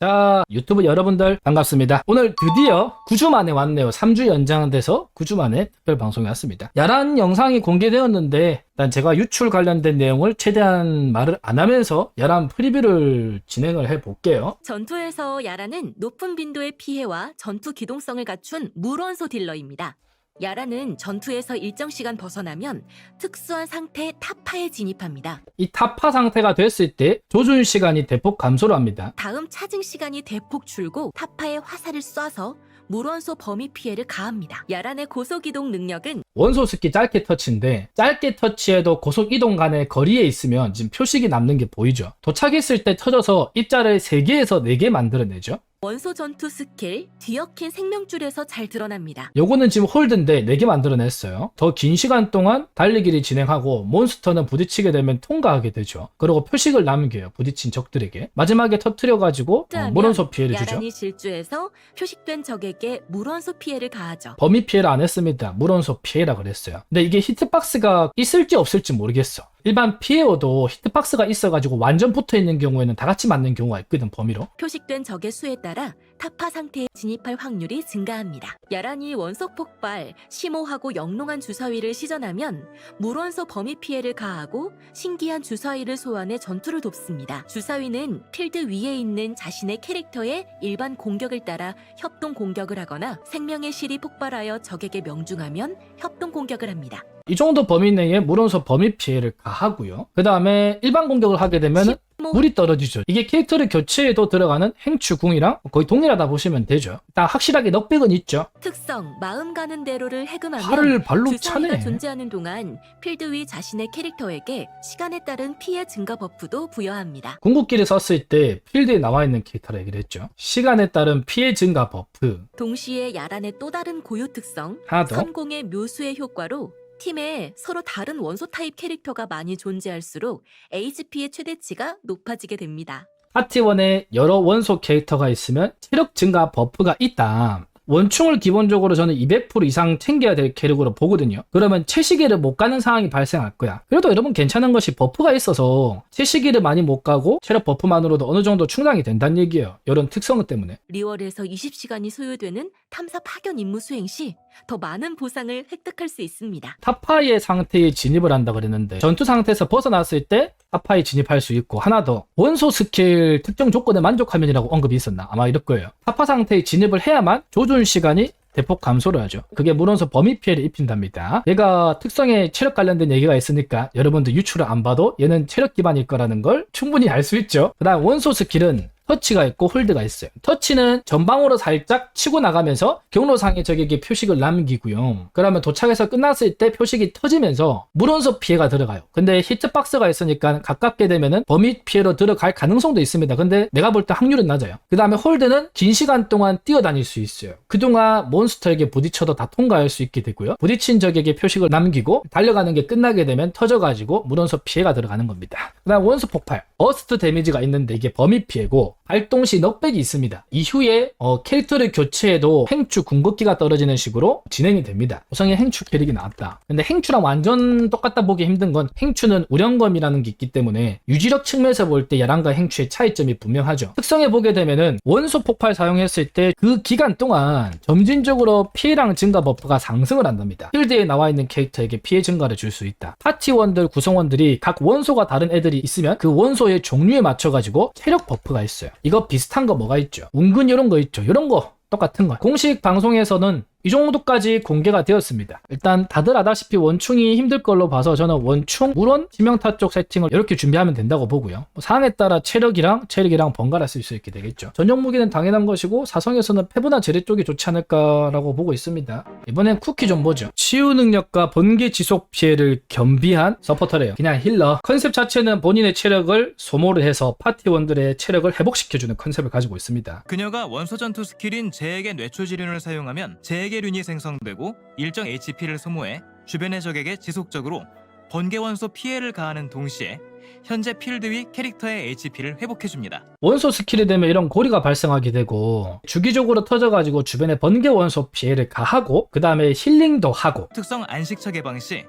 자, 유튜브 여러분들 반갑습니다. 오늘 드디어 9주 만에 왔네요. 3주 연장돼서 9주 만에 특별 방송이 왔습니다. 야란 영상이 공개되었는데 일단 제가 유출 관련된 내용을 최대한 말을 안 하면서 야란 프리뷰를 진행을 해 볼게요. 전투에서 야라는 높은 빈도의 피해와 전투 기동성을 갖춘 물원소 딜러입니다. 야라는 전투에서 일정 시간 벗어나면 특수한 상태 타파에 진입합니다. 이 타파 상태가 됐을 때 조준 시간이 대폭 감소를 합니다. 다음 차징 시간이 대폭 줄고 타파에 화살을 쏴서 물원소 범위 피해를 가합니다. 야란의 고속 이동 능력은 원소 스키 짧게 터치인데 짧게 터치해도 고속 이동 간의 거리에 있으면 지금 표식이 남는 게 보이죠. 도착했을 때 터져서 입자를 3개에서 4개 만들어내죠. 원소 전투 스킬 뒤엉킨 생명줄에서 잘 드러납니다. 요거는 지금 홀드인데 4개 만들어냈어요. 더 긴 시간 동안 달리기를 진행하고 몬스터는 부딪히게 되면 통과하게 되죠. 그리고 표식을 남겨요. 부딪힌 적들에게. 마지막에 터트려가지고 어, 물원소 피해를 주죠. 야란이 질주해서 표식된 적에게 물원소 피해를 가하죠. 범위 피해를 안 했습니다. 물원소 피해라 그랬어요. 근데 이게 히트박스가 있을지 없을지 모르겠어. 일반 피해어도 히트박스가 있어가지고 완전 붙어 있는 경우에는 다 같이 맞는 경우가 있거든 범위로. 표식된 적의 수에 따라 타파 상태에 진입할 확률이 증가합니다. 야란이 원속 폭발, 심오하고 영롱한 주사위를 시전하면 물원소 범위 피해를 가하고 신기한 주사위를 소환해 전투를 돕습니다. 주사위는 필드 위에 있는 자신의 캐릭터의 일반 공격을 따라 협동 공격을 하거나 생명의 실이 폭발하여 적에게 명중하면 협동 공격을 합니다. 이 정도 범위 내에 물원소 범위 피해를 가하고요. 그 다음에 일반 공격을 하게 되면은 뭐 물이 떨어지죠. 이게 캐릭터를 교체해도 들어가는 행추궁이랑 거의 동일하다 보시면 되죠. 일단 확실하게 넉백은 있죠. 특성 마음 가는 대로를 해금하면 팔을 발로 차네. 존재하는 동안 필드 위 자신의 캐릭터에게 시간에 따른 피해 증가 버프도 부여합니다. 궁극기를 썼을 때 필드에 나와 있는 캐릭터라 얘기를 했죠. 시간에 따른 피해 증가 버프 동시에 야란의 또 다른 고유 특성 하나 더. 선공의 묘수의 효과로 팀에 서로 다른 원소 타입 캐릭터가 많이 존재할수록 HP의 최대치가 높아지게 됩니다. 파티원에 여러 원소 캐릭터가 있으면 체력 증가 버프가 있다. 원충을 기본적으로 저는 200% 이상 챙겨야 될 캐릭으로 보거든요. 그러면 채시기를 못 가는 상황이 발생할 거야. 그래도 여러분 괜찮은 것이 버프가 있어서 채시기를 많이 못 가고 체력 버프만으로도 어느 정도 충당이 된다는 얘기예요. 이런 특성 때문에. 리월에서 20시간이 소요되는 탐사 파견 임무 수행 시 더 많은 보상을 획득할 수 있습니다. 타파이의 상태에 진입을 한다 그랬는데 전투 상태에서 벗어났을 때 타파에 진입할 수 있고 하나 더 원소 스킬 특정 조건에 만족하면이라고 언급이 있었나? 아마 이럴 거예요. 타파 상태에 진입을 해야만 조준 시간이 대폭 감소를 하죠. 그게 물원소 범위 피해를 입힌답니다. 얘가 특성에 체력 관련된 얘기가 있으니까 여러분들 유출을 안 봐도 얘는 체력 기반일 거라는 걸 충분히 알 수 있죠. 그 다음 원소 스킬은 터치가 있고 홀드가 있어요. 터치는 전방으로 살짝 치고 나가면서 경로상에 적에게 표식을 남기고요. 그러면 도착해서 끝났을 때 표식이 터지면서 물원소 피해가 들어가요. 근데 히트박스가 있으니까 가깝게 되면은 범위 피해로 들어갈 가능성도 있습니다. 근데 내가 볼 때 확률은 낮아요. 그 다음에 홀드는 긴 시간 동안 뛰어다닐 수 있어요. 그동안 몬스터에게 부딪혀도 다 통과할 수 있게 되고요. 부딪힌 적에게 표식을 남기고 달려가는 게 끝나게 되면 터져가지고 물원소 피해가 들어가는 겁니다. 그 다음 원소 폭발. 어스트 데미지가 있는데 이게 범위 피해고 발동 시 넉백이 있습니다. 이후에 어, 캐릭터를 교체해도 행추 궁극기가 떨어지는 식으로 진행이 됩니다. 우성의 행추 캐릭이 나왔다. 근데 행추랑 완전 똑같다 보기 힘든 건 행추는 우령검이라는 게 있기 때문에 유지력 측면에서 볼 때 야랑과 행추의 차이점이 분명하죠. 특성에 보게 되면은 원소 폭발 사용했을 때 그 기간 동안 점진적으로 피해량 증가 버프가 상승을 한답니다. 필드에 나와 있는 캐릭터에게 피해 증가를 줄 수 있다. 파티원들 구성원들이 각 원소가 다른 애들이 있으면 그 원소 의 종류에 맞춰가지고 체력 버프가 있어요. 이거 비슷한 거 뭐가 있죠? 운근 이런 거 있죠? 이런 거 똑같은 거. 공식 방송에서는 이 정도까지 공개가 되었습니다. 일단 다들 아다시피 원충이 힘들 걸로 봐서 저는 원충, 물원, 치명타 쪽 세팅을 이렇게 준비하면 된다고 보고요. 뭐 상황에 따라 체력이랑 체력이랑 번갈아 쓸 수 있게 되겠죠. 전용 무기는 당연한 것이고 사성에서는 페브나 제레 쪽이 좋지 않을까라고 보고 있습니다. 이번엔 쿠키 좀 보죠. 치유 능력과 번개 지속 피해를 겸비한 서포터래요. 그냥 힐러. 컨셉 자체는 본인의 체력을 소모를 해서 파티원들의 체력을 회복시켜주는 컨셉을 가지고 있습니다. 그녀가 원소 전투 스킬인 제에게 뇌초 지륜을 사용하면 제 에게륜이 생성되고 일정 HP를 소모해 주변의 적에게 지속적으로 번개 원소 피해를 가하는 동시에 현재 필드 위 캐릭터의 HP를 회복해줍니다. 원소 스킬이 되면 이런 고리가 발생하게 되고 주기적으로 터져가지고 주변에 번개 원소 피해를 가하고 그 다음에 힐링도 하고 특성 안식처 개방 시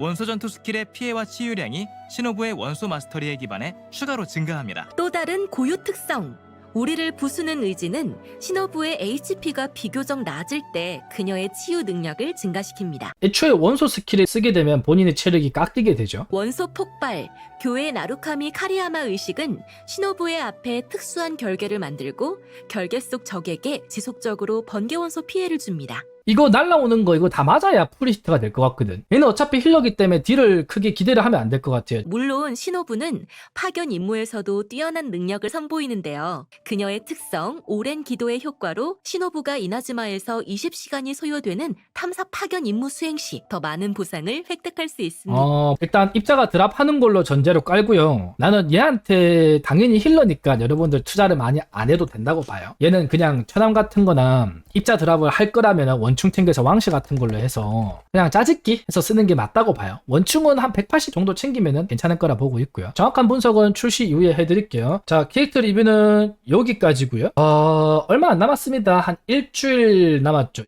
원소 전투 스킬의 피해와 치유량이 신호부의 원소 마스터리에 기반해 추가로 증가합니다. 또 다른 고유 특성 우리를 부수는 의지는 신호부의 HP가 비교적 낮을 때 그녀의 치유 능력을 증가시킵니다. 애초에 원소 스킬을 쓰게 되면 본인의 체력이 깎이게 되죠. 원소 폭발, 교회 나루카미 카리야마 의식은 신호부의 앞에 특수한 결계를 만들고 결계 속 적에게 지속적으로 번개 원소 피해를 줍니다. 이거 날라오는 거 이거 다 맞아야 프리히트가 될 것 같거든. 얘는 어차피 힐러기 때문에 딜을 크게 기대를 하면 안 될 것 같아요. 물론 신호부는 파견 임무에서도 뛰어난 능력을 선보이는데요. 그녀의 특성, 오랜 기도의 효과로 신호부가 이나즈마에서 20시간이 소요되는 탐사 파견 임무 수행 시 더 많은 보상을 획득할 수 있습니다. 어, 일단 입자가 드랍하는 걸로 전제로 깔고요. 나는 얘한테 당연히 힐러니까 여러분들 투자를 많이 안 해도 된다고 봐요. 얘는 그냥 천암 같은 거나 입자 드랍을 할 거라면 원충 챙겨서 왕시 같은 걸로 해서 그냥 짜집기 해서 쓰는 게 맞다고 봐요. 원충은 한 180 정도 챙기면 괜찮을 거라 보고 있고요. 정확한 분석은 출시 이후에 해드릴게요. 자, 캐릭터 리뷰는 여기까지고요. 어, 얼마 안 남았습니다. 한 일주일 남았죠.